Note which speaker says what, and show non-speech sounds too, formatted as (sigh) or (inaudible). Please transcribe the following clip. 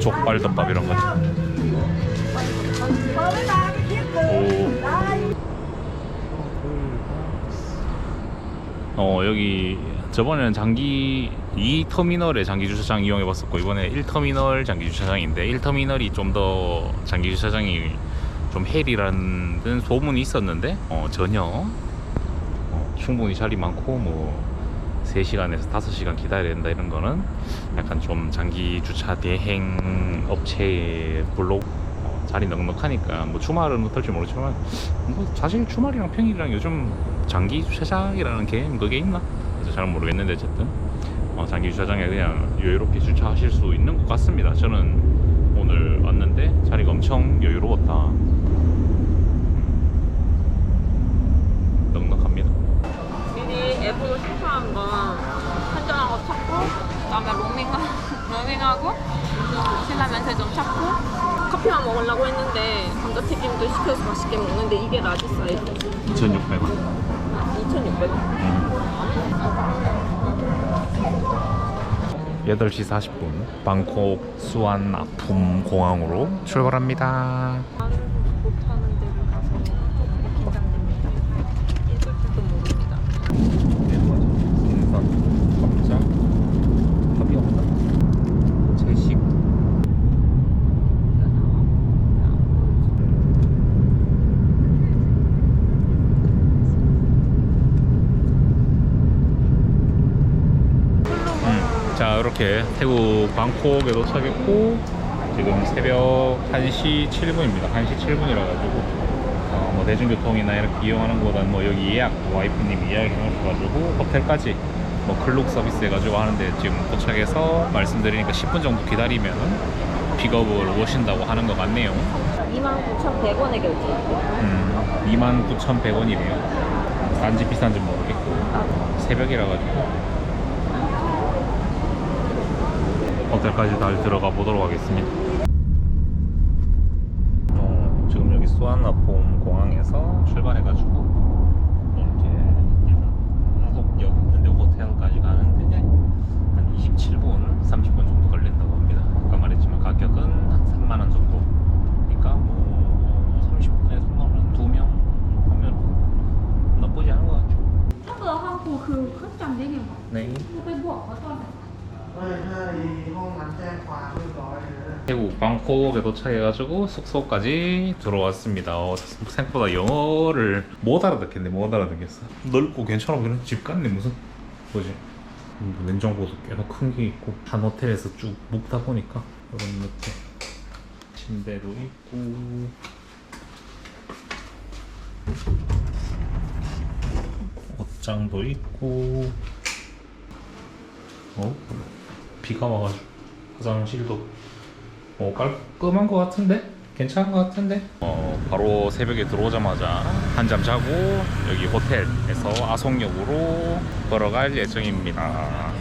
Speaker 1: 족발덮밥 이런 거. 오. 어 여기 저번에는 장기 2터미널의 장기 주차장 이용해 봤었고 이번에 1터미널 장기 주차장인데 1터미널이 좀 더 장기 주차장이 좀 헬이라는 소문이 있었는데 어 전혀 어, 충분히 자리 많고 뭐 3시간에서 5시간 기다려야 된다 이런 거는 약간 좀 장기 주차 대행 업체의 블록 어, 자리 넉넉하니까 뭐 주말은 어떨지 모르지만 뭐 사실 주말이랑 평일이랑 요즘 장기 주차장이라는 개념 그게 있나? 잘 모르겠는데 어쨌든 어, 장기 주차장에 그냥 여유롭게 주차하실 수 있는 것 같습니다. 저는 오늘 왔는데 자리가 엄청 여유로웠다. 음, 넉넉합니다.
Speaker 2: 미리 앱으로 한정한 거 찾고 그다음에 로밍하, (laughs) 로밍하고 신라 면세 좀 찾고 커피만 먹으려고 했는데 감자튀김도 시켜서 맛있게 먹는데 이게 라지 사이즈
Speaker 1: 2,600원.
Speaker 2: 2,600원
Speaker 1: 8시 40분 방콕 수완 아품 공항으로 출발합니다.
Speaker 2: 나는 못하는 데를 가서 조금 긴장됩니다 있을 줄도 모릅니다
Speaker 1: 생선, 컵장, 컵이 없나? 채식. 음, 자 이렇게 태국 방콕에 도착했고 지금 새벽 1시 7분입니다. 1시 7분이라 가지고 어, 뭐 대중교통이나 이렇게 이용하는 것보다는 뭐 여기 예약 와이프님이 예약해 놓으셔가지고 호텔까지 뭐 클룩 서비스 해가지고 하는데 지금 도착해서 말씀드리니까 10분 정도 기다리면 픽업을 오신다고 하는 것 같네요.
Speaker 2: 29,100원에 결제했고
Speaker 1: 음, 29,100원이네요. 싼지 비싼지 모르겠고 새벽이라 가지고 호텔까지 잘 들어가 보도록 하겠습니다. 어, 지금 여기 수완나폼 공항에서 출발해가지고 이제 한국역 근데 호텔까지 가는데 한 27분, 30분 정도 걸린다고 합니다. 아까 말했지만 가격은 한 3만 원 정도니까 뭐 30분에 3만 원 두 명 하면 나쁘지 않은 것 같죠.
Speaker 3: ถ้าเกิดห้องครูคือเขาจำได้ไงวะ
Speaker 1: 네.
Speaker 3: ครูไปบอกเขาตอนไหน
Speaker 1: 태국 방콕에 도 착해가지고 숙소까지 들어왔습니다. 어, 생각보다 영어를 못 알아듣겠네, 못 알아듣겠어. 넓고 괜찮아 보이는 집 같네 무슨 뭐지? 음, 냉장고도 꽤나 큰 게 있고 한 호텔에서 쭉 묵다 보니까 이런 느낌. 침대도 있고. 옷장도 있고 어? 비가 와가지고, 화장실도 어, 깔끔한 것 같은데? 괜찮은 것 같은데? 어, 바로 새벽에 들어오자마자 한잠 자고 여기 호텔에서 아송역으로 걸어갈 예정입니다.